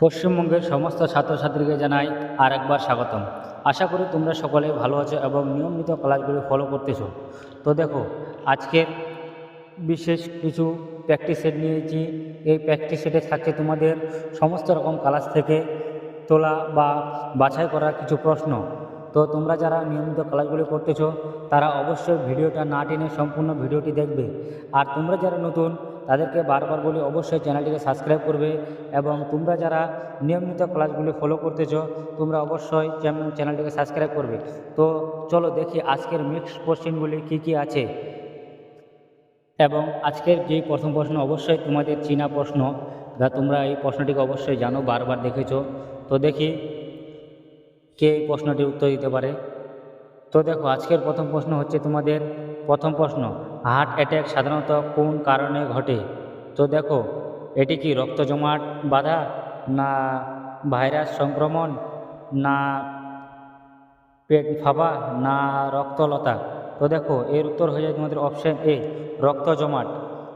পশ্চিমবঙ্গের সমস্ত ছাত্রছাত্রীকে জানাই আর একবার স্বাগতম। আশা করি তোমরা সকলে ভালো আছো এবং নিয়মিত ক্লাসগুলি ফলো করতেছো। তো দেখো আজকের বিশেষ কিছু প্র্যাকটিস সেট নিয়েছি। এই প্র্যাকটিস সেটে থাকছে তোমাদের সমস্ত রকম ক্লাস থেকে তোলা বা বাছাই করা কিছু প্রশ্ন। তো তোমরা যারা নিয়মিত ক্লাসগুলি করতেছো, তারা অবশ্যই ভিডিওটা না টেনে সম্পূর্ণ ভিডিওটি দেখবে। আর তোমরা যারা নতুন তাদেরকে বারবার বলি, অবশ্যই চ্যানেলটিকে সাবস্ক্রাইব করবে এবং তোমরা যারা নিয়মিত ক্লাসগুলি ফলো করতেছো, তোমরা অবশ্যই চ্যানেল- চ্যানেলটিকে সাবস্ক্রাইব করবে। তো চলো দেখি আজকের মিক্স কোশ্চেনগুলি কী কী আছে। এবং আজকের যেই প্রথম প্রশ্ন, অবশ্যই তোমাদের চীনা প্রশ্ন যা তোমরা এই প্রশ্নটিকে অবশ্যই জানো, বারবার দেখেছ। তো দেখি কে এই প্রশ্নটির উত্তর দিতে পারে। তো দেখো, আজকের প্রথম প্রশ্ন হচ্ছে তোমাদের প্রথম প্রশ্ন হার্ট অ্যাটাক সাধারণত কোন কারণে ঘটে? তো দেখো, এটি কি রক্ত জমাট বাধা, না ভাইরাস সংক্রমণ, না পেট ফাঁপা, না রক্তলতা তো দেখো, এর উত্তর হয়ে যায় তোমাদের অপশান এ রক্ত জমাট।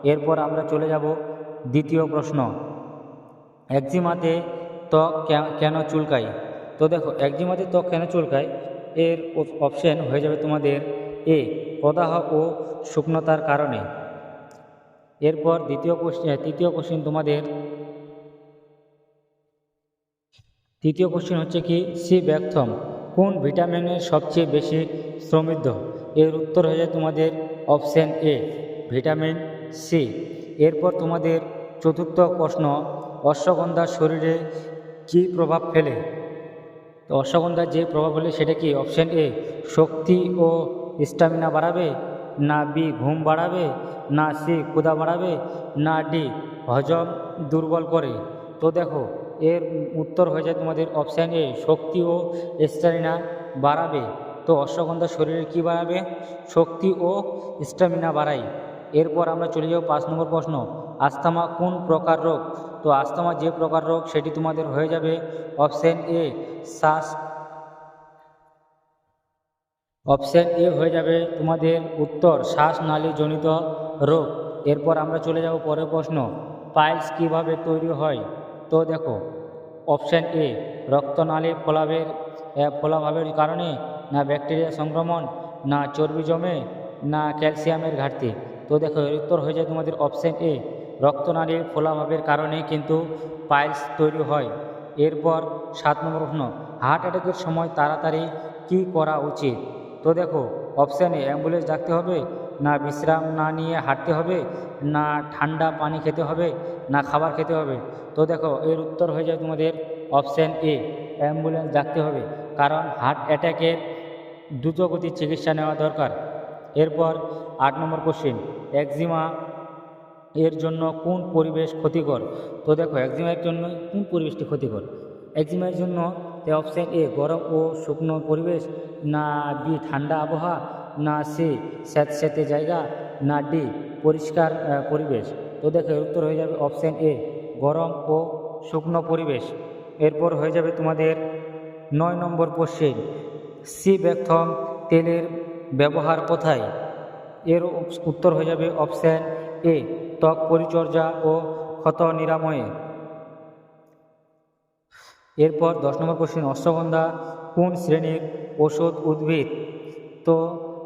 এরপর আমরা চলে যাব দ্বিতীয় প্রশ্ন। একজিমাতে ত্বক কেন চুলকায়? তো দেখো, একজিমাতে ত্বক কেন চুলকায়? এর অপশন হয়ে যাবে তোমাদের এ প্রদাহ ও শুকনতার কারণে। এরপর দ্বিতীয় কোশ্চেন তৃতীয় কোশ্চেন তোমাদের। তৃতীয় কোশ্চেন হচ্ছে কি, সি ব্যাকথম কোন ভিটামিনের সবচেয়ে বেশি সমৃদ্ধ? এর উত্তর হয়ে যায় তোমাদের অপশান এ, ভিটামিন সি। এরপর তোমাদের চতুর্থ প্রশ্ন, অশ্বগন্ধা শরীরে কি প্রভাব ফেলে? তো অশ্বগন্ধার যে প্রভাব ফেলে সেটা কি? Option A, Shakti O stamina বাড়াবে, না বি ঘুম বাড়াবে, না সি ক্ষুদা বাড়াবে, না ডি হজম দুর্বল করে। তো দেখো, এর উত্তর হয়ে যায় তোমাদের option A Shakti O stamina বাড়াবে। তো অশ্বগন্ধা শরীরে কি বাড়াবে? শক্তি ও স্ট্যামিনা বাড়ায়। এরপর আমরা চলে যাব পাঁচ নম্বর প্রশ্ন আস্থামা কোন প্রকার রোগ? তো আস্থামা যে প্রকার রোগ সেটি তোমাদের হয়ে যাবে অপশান এ শ্বাস অপশান এ হয়ে যাবে তোমাদের উত্তর, শ্বাসনালীজনিত রোগ। এরপর আমরা চলে যাব পরের প্রশ্ন পাইলস কীভাবে তৈরি হয়? তো দেখো অপশান এ রক্তনালীর ফলাভের ফলাভাবের কারণে না ব্যাকটেরিয়া সংক্রমণ, না চর্বি জমে, না ক্যালসিয়ামের ঘাটতি। তো দেখো উত্তর হয়ে যায় তোমাদের অপশান এ রক্তনালীর ফোলাভাবের কারণে কিন্তু পাইলস তৈরি হয়। এরপর সাত নম্বর প্রশ্ন হার্ট অ্যাটাকের সময় তাড়াতাড়ি কি করা উচিত? তো দেখো অপশানে অ্যাম্বুলেন্স ডাকতে হবে, না বিশ্রাম না নিয়ে হাঁটতে হবে, না ঠান্ডা পানি খেতে হবে, না খাবার খেতে হবে। তো দেখো, এর উত্তর হয়ে যায় তোমাদের অপশান এ অ্যাম্বুলেন্স ডাকতে হবে। কারণ হার্ট অ্যাটাকের দ্রুতগতির চিকিৎসা নেওয়া দরকার। এরপর আট নম্বর কোশ্চেন একজিমা এর জন্য কোন পরিবেশ ক্ষতিকর? তো দেখো একজিমার জন্য কোন পরিবেশটি ক্ষতিকর? একজিমার জন্য অপশান এ গরম ও শুকনো পরিবেশ, না বি ঠান্ডা আবহাওয়া, না সি স্যাঁতস্যাঁতে জায়গা, না ডি পরিষ্কার পরিবেশ। তো দেখো উত্তর হয়ে যাবে অপশান এ, গরম ও শুকনো পরিবেশ। এরপর হয়ে যাবে তোমাদের নয় নম্বর কোশ্চেন, সি ব্যাকথম তেলের ব্যবহার কোথায়? এর উত্তর হয়ে যাবে অপশান এ, ত্বক পরিচর্যা ও ক্ষত নিরাময়ে। এরপর দশ নম্বর কোশ্চেন অশ্বগন্ধা কোন শ্রেণির ওষুধ উদ্ভিদ? তো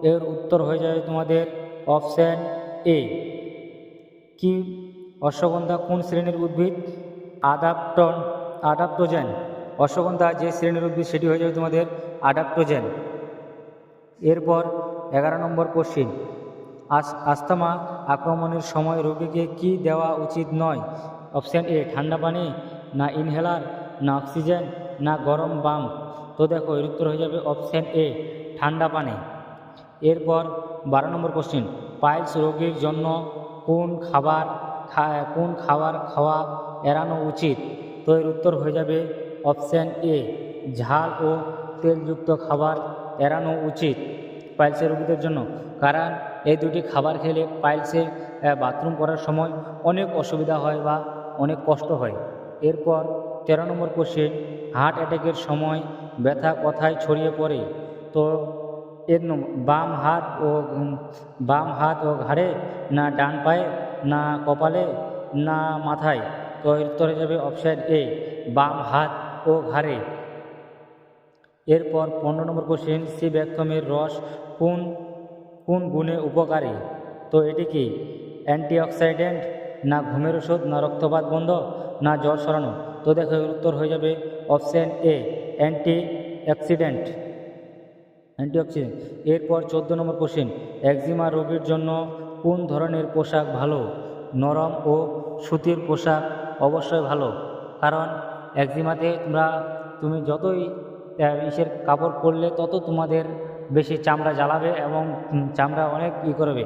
এর উত্তর হয়ে যাবে তোমাদের অপশান এ। কি? অশ্বগন্ধা কোন শ্রেণির উদ্ভিদ? আদাপ্টন আডাপ্টোজেন অশ্বগন্ধা যে শ্রেণির উদ্ভিদ, সেটি হয়ে যাবে তোমাদের আডাপ্টোজেন এরপর এগারো নম্বর কোশ্চিন, আস, আস্তামা আক্রমণের সময় রোগীকে কি দেওয়া উচিত নয়? অপশান এ, ঠান্ডা পানি না ইনহেলার না অক্সিজেন, না গরম বাম। তো দেখো এর উত্তর হয়ে যাবে অপশান এ, ঠান্ডা পানি। এরপর বারো নম্বর কোশ্চিন পাইলস রোগীর জন্য কোন খাবার কোন খাবার খাওয়া এড়ানো উচিত? তো এর উত্তর হয়ে যাবে অপশান এ, ঝাল ও তেলযুক্ত খাবার এড়ানো উচিত পাইলসের রোগীদের জন্য। কারণ এই দুটি খাবার খেলে পাইলসে বাথরুম করার সময় অনেক অসুবিধা হয় বা অনেক কষ্ট হয়। এরপর তেরো নম্বর কোশ্চেন হার্ট অ্যাটাকের সময় ব্যথা কথায় ছড়িয়ে পড়ে। তো এর বাম হাত ও বাম হাত ও ঘাড়ে না ডান পায়ে, না কপালে, না মাথায়। তো উত্তরে যাবে অপশান এ বাম হাত ও ঘাড়ে। এরপর পনেরো নম্বর কোশ্চেন সি ব্যাকথমের রস কোন কোন গুণে উপকারী? তো এটি কি? অ্যান্টিঅক্সিডেন্ট না ঘুমের ওষুধ, না রক্তপাত বন্ধ, না জ্বর সরানো তো দেখো উত্তর হয়ে যাবে option A anti accident antioxidant. এরপর চোদ্দ নম্বর কোশ্চেন, একজিমা রোগীর জন্য কোন ধরনের পোশাক ভালো? নরম ও সুতির পোশাক অবশ্যই ভালো। কারণ একজিমাতে তোমরা, তুমি যতই ইসের কাপড় পরলে তত তোমাদের বেশি চামড়া জ্বালাবে এবং চামড়া অনেক ই করবে।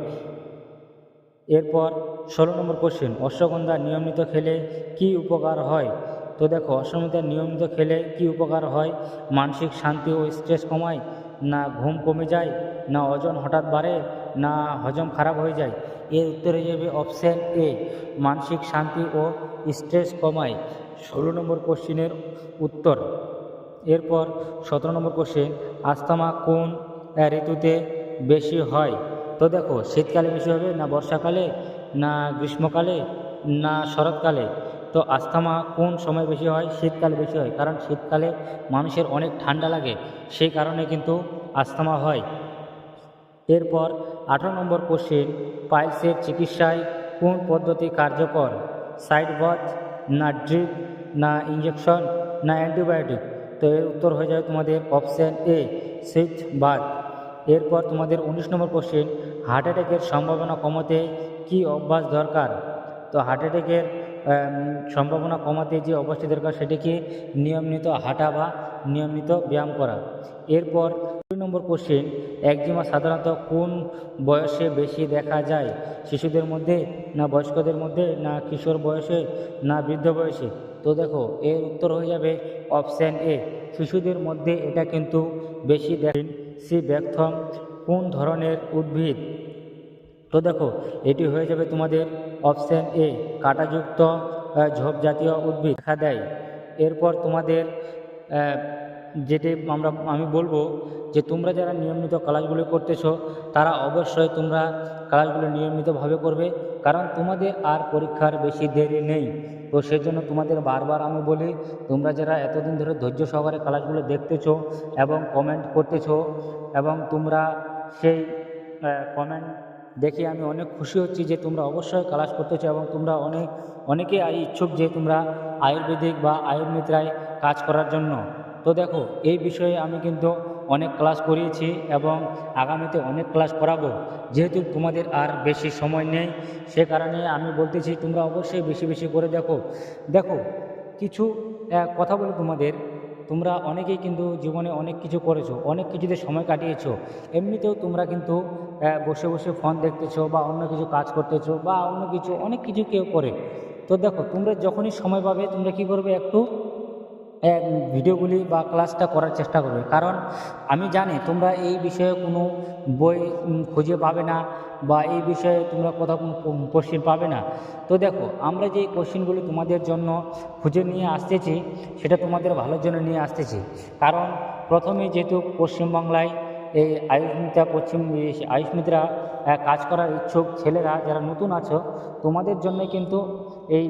এরপর ষোলো নম্বর কোশ্চেন অশ্বগন্ধা নিয়মিত খেলে কি উপকার হয়? তো দেখো, অশ্বগন্ধা নিয়মিত খেলে কি উপকার হয়? মানসিক শান্তি ও স্ট্রেস কমায়, না ঘুম কমে যায়, না ওজন হঠাৎ বাড়ে, না হজম খারাপ হয়ে যায়? এর উত্তরে যাবে অপশান এ মানসিক শান্তি ও স্ট্রেস কমায়। ষোলো নম্বর কোশ্চেনের উত্তর। এরপর সতেরো নম্বর কোশ্চেন আস্তামা কোন ঋতুতে বেশি হয়? তো দেখো, শীতকালে বেশি হবে না বর্ষাকালে, না গ্রীষ্মকালে, না শরৎকালে। তো আস্তামা কোন সময় বেশি হয়? শীতকালে বেশি হয়। কারণ শীতকালে মানুষের অনেক ঠান্ডা লাগে, সেই কারণে কিন্তু আস্তামা হয়। এরপর আঠারো নম্বর কোশ্চেন পাইলসের চিকিৎসায় কোন পদ্ধতি কার্যকর? সাইড বাথ না ড্রিপ, না ইঞ্জেকশন না অ্যান্টিবায়োটিক? তো এর উত্তর হয়ে যাবে তোমাদের অপশান এ সুইচ বাথ। এরপর তোমাদের উনিশ নম্বর কোশ্চেন হার্ট অ্যাটাকের সম্ভাবনা কমাতে কি অভ্যাস দরকার? তো হার্ট অ্যাটাকের সম্ভাবনা কমাতে যে অভ্যাসটি দরকার সেটিকে নিয়মিত হাঁটা বা নিয়মিত ব্যায়াম করা। এরপর দুই নম্বর কোশ্চেন একজিমা সাধারণত কোন বয়সে বেশি দেখা যায়? শিশুদের মধ্যে না বয়স্কদের মধ্যে না কিশোর বয়সে না বৃদ্ধ বয়সে? তো দেখো, এর উত্তর হয়ে যাবে অপশান এ শিশুদের মধ্যে এটা কিন্তু বেশি দেখেন সি ব্যাকথম কোন ধরনের উদ্ভিদ? তো দেখো, এটি হয়ে যাবে তোমাদের অপশান এ কাঁটাযুক্ত ঝোপ জাতীয় উদ্ভিদ দেখা দেয়। এরপর তোমাদের যেটি আমরা, আমি বলব যে তোমরা যারা নিয়মিত ক্লাসগুলো করতেছো, তারা অবশ্যই তোমরা ক্লাসগুলো নিয়মিতভাবে করবে, কারণ তোমাদের আর পরীক্ষার বেশি দেরি নেই। তো সেজন্য তোমাদের বারবার আমি বলি, তোমরা যারা এতদিন ধরে ধৈর্য সহকারে ক্লাসগুলো দেখতেছো এবং কমেন্ট করতেছো এবং তোমরা সেই কমেন্ট দেখে আমি অনেক খুশি হচ্ছি যে তোমরা অবশ্যই ক্লাস করতেছো এবং তোমরা অনেক অনেকে ইচ্ছুক যে তোমরা আয়ুর্বেদিক বা আয়ুর্মিত্রায় কাজ করার জন্য। তো দেখো, এই বিষয়ে আমি কিন্তু অনেক ক্লাস করিয়েছি এবং আগামীতে অনেক ক্লাস করাবো। যেহেতু তোমাদের আর বেশি সময় নেই, সে কারণে আমি বলতেছি তোমরা অবশ্যই বেশি বেশি করে দেখো। দেখো, কিছু কথা বলি তোমাদের। তোমরা অনেকেই কিন্তু জীবনে অনেক কিছু করেছ, অনেক কিছুতে সময় কাটিয়েছো। এমনিতেও তোমরা কিন্তু বসে বসে ফোন দেখতেছো বা অন্য কিছু কাজ করতেছো বা অন্য কিছু, অনেক কিছু কেউ করে। তো দেখো, তোমরা যখনই সময় পাবে তোমরা কি করবে একটু ভিডিওগুলি বা ক্লাসটা করার চেষ্টা করবে। কারণ আমি জানি তোমরা এই বিষয়ে কোনো বই খুঁজে পাবে না বা এই বিষয়ে তোমরা কোথাও কোনো কোশ্চেন পাবে না। তো দেখো আমরা যে কোশ্চেনগুলি তোমাদের জন্য খুঁজে নিয়ে আসতেছি সেটা তোমাদের ভালোর জন্য নিয়ে আসতেছি। কারণ প্রথমে যেহেতু পশ্চিমবাংলায় এই আয়ুষ্মিতা পশ্চিম এই আয়ুষ্মিত্রা আহ, কাজ করার ইচ্ছুক ছেলেরা যারা নতুন আছো তোমাদের জন্য কিন্তু এই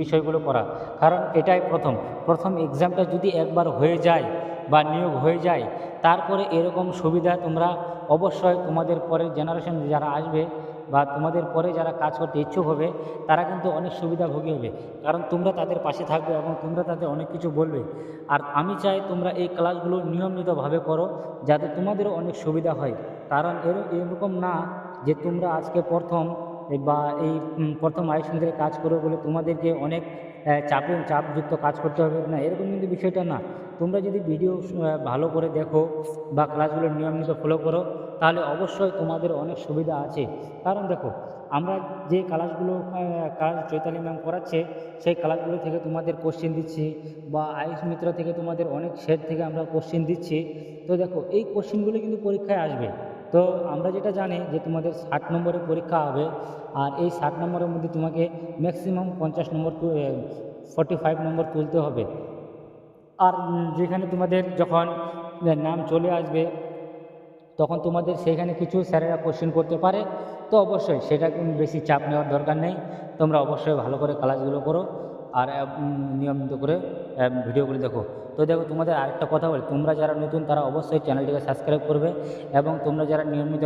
বিষয়গুলো করা। কারণ এটাই প্রথম। প্রথম এক্সামটা যদি একবার হয়ে যায় বা নিয়োগ হয়ে যায়, তারপরে এরকম সুবিধা তোমরা অবশ্যই তোমাদের পরের জেনারেশন যারা আসবে বা তোমাদের পরে যারা কাজ করতে ইচ্ছুক হবে, তারা কিন্তু অনেক সুবিধাভোগী হবে। কারণ তোমরা তাদের পাশে থাকবে এবং তোমরা তাদের অনেক কিছু বলবে। আর আমি চাই তোমরা এই ক্লাসগুলো নিয়মিতভাবে করো, যাতে তোমাদেরও অনেক সুবিধা হয়। কারণ এর, এরকম না যে তোমরা আজকে প্রথম বা, এই প্রথম আয়ুষ কেন্দ্রে কাজ করো বলে তোমাদেরকে অনেক চাপে, চাপযুক্ত কাজ করতে হবে না, এরকম কিন্তু বিষয়টা না। তোমরা যদি ভিডিও ভালো করে দেখো বা ক্লাসগুলো নিয়মিত ফলো করো, তাহলে অবশ্যই তোমাদের অনেক সুবিধা আছে। কারণ দেখো, আমরা যে ক্লাসগুলো কাজ চৈতালি ম্যাম করাচ্ছে, সেই ক্লাসগুলো থেকে তোমাদের কোশ্চেন দিচ্ছি বা আয়ুষ মিত্র থেকে তোমাদের অনেক সেট থেকে আমরা কোশ্চেন দিচ্ছি। তো দেখো, এই কোশ্চেনগুলো কিন্তু পরীক্ষায় আসবে। তো আমরা যেটা জানি যে তোমাদের ষাট নম্বরের পরীক্ষা হবে, আর এই ষাট নম্বরের মধ্যে তোমাকে ম্যাক্সিমাম পঞ্চাশ নম্বর ফর্টি ফাইভ নম্বর তুলতে হবে। আর যেখানে তোমাদের যখন নাম চলে আসবে, তখন তোমাদের সেখানে কিছু স্যারেরা কোশ্চেন করতে পারে। তো অবশ্যই সেটা বেশি চাপ নেওয়ার দরকার নেই। তোমরা অবশ্যই ভালো করে ক্লাসগুলো করো। আর নিয়মিত করে ভিডিওগুলি দেখো। তো দেখো, তোমাদের আরেকটা কথা বলি। তোমরা যারা নতুন, তারা অবশ্যই চ্যানেলটিকে সাবস্ক্রাইব করবে এবং তোমরা যারা নিয়মিত